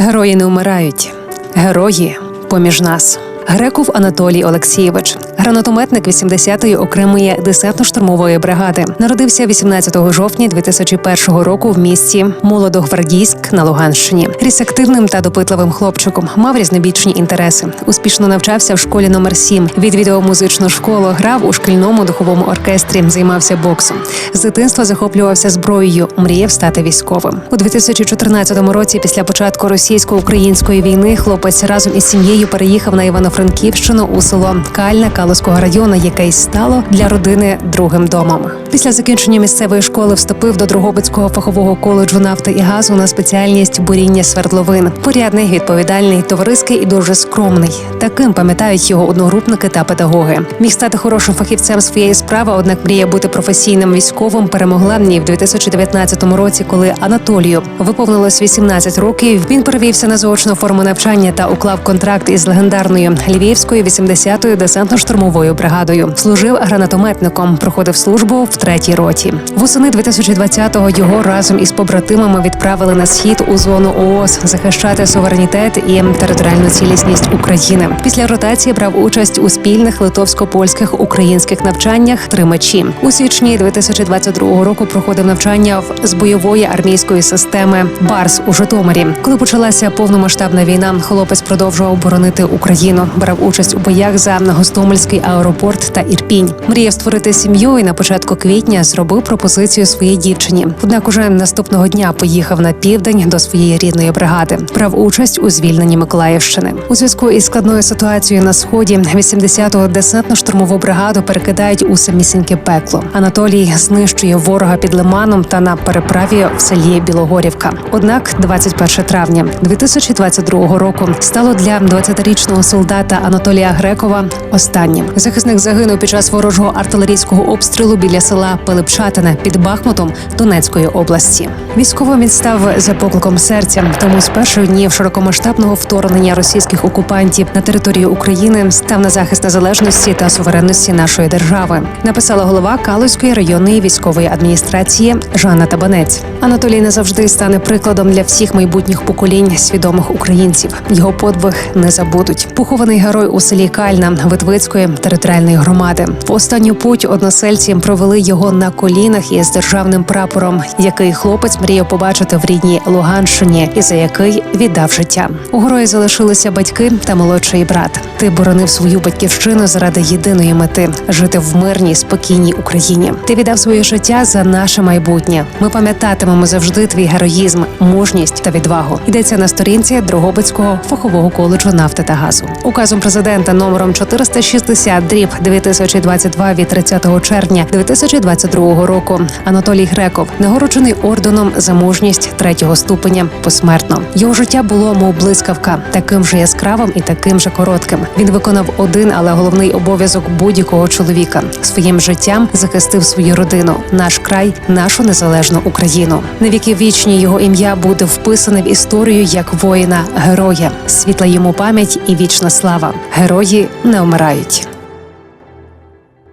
Герої не вмирають, герої поміж нас. Греков Анатолій Олексійович, гранатометник 80-ї окремої десантно-штурмової бригади, народився 18 жовтня 2001 року в місті Молодогвардійськ на Луганщині. Ріс активним та допитливим хлопчиком, мав різнобічні інтереси. Успішно навчався в школі номер 7 Відвідував музичну школу, грав у шкільному духовому оркестрі, займався боксом. З дитинства захоплювався зброєю, мріяв стати військовим. У 2014 році, після початку російсько-української війни, хлопець разом із сім'єю переїхав на Івано-Франківщину у село Кальна Калуського району, яке й стало для родини другим домом. Після закінчення місцевої школи вступив до Дрогобицького фахового коледжу нафти і газу на спеціальність буріння свердловин. Порядний, відповідальний, товариський і дуже скромний. Таким пам'ятають його одногрупники та педагоги. Міг стати хорошим фахівцем своєї справи, однак мрія бути професійним військовим перемогла в ній в 2019 році, коли Анатолію виповнилось 18 років. Він перевівся на заочну форму навчання та уклав контракт із легендарною Львівською 80-ю десантно-штурмовою бригадою. Служив гранатометником, проходив службу в третій роті. Восени 2020-го його разом із побратимами відправили на схід у зону ООС захищати суверенітет і територіальну цілісність України. Після ротації брав участь у спільних литовсько-польських українських навчаннях три мечі. У січні 2022 року проходив навчання в з бойової армійської системи Барс у Житомирі. Коли почалася повномасштабна війна, хлопець продовжував боронити Україну. Брав участь у боях за Гостомельський аеропорт та Ірпінь. Мріяв створити сім'ю і на початку квітня зробив пропозицію своїй дівчині. Однак уже наступного дня поїхав на південь до своєї рідної бригади. Брав участь у звільненні Миколаївщини. У зв'язку із складною ситуацією на сході 80-го десантно-штурмову бригаду перекидають у самісіньке пекло. Анатолій знищує ворога під лиманом та на переправі в селі Білогорівка. Однак, 21 травня 2022 року стало для 20-річного солдата Анатолія Грекова останнім. Захисник загинув під час ворожого артилерійського обстрілу біля села Пилипчатине під Бахмутом Донецької області. Військовим він став за покликом серця. Тому з перших днів широкомасштабного вторгнення російських окупантів на територію України став на захист незалежності та суверенності нашої держави. Написала голова Калузької районної військової адміністрації Жанна Табанець. Анатолій не завжди стане прикладом для всіх майбутніх поколінь свідомих українців. Його подвиг не забудуть. Похований герой у селі Кальна Витвицької територіальної громади. В останню путь односельці провели його на колінах із державним прапором, який хлопець мріяв побачити в рідній Луганщині, і за який віддав життя. У герої залишилися батьки та молодший брат. Ти боронив свою батьківщину заради єдиної мети жити в мирній, спокійній Україні. Ти віддав своє життя за наше майбутнє. Ми пам'ятатимемо завжди твій героїзм, мужність та відвагу. Йдеться на сторінці Дрогобицького фахового коледжу нафти та газу. Указом президента номером 460 дріб 2022 від 30 червня 2022 року. Анатолій Греков нагороджений орденом за мужність третього ступеня посмертно. Його життя було мов блискавка, таким же яскравим і таким же коротким. Він виконав один, але головний обов'язок будь-якого чоловіка своїм життям захистив свою родину, наш край, нашу незалежну Україну. Навіки вічні його ім'я буде вписане в історію як воїна, героя, світла йому пам'ять і вічна слава. Герої не вмирають.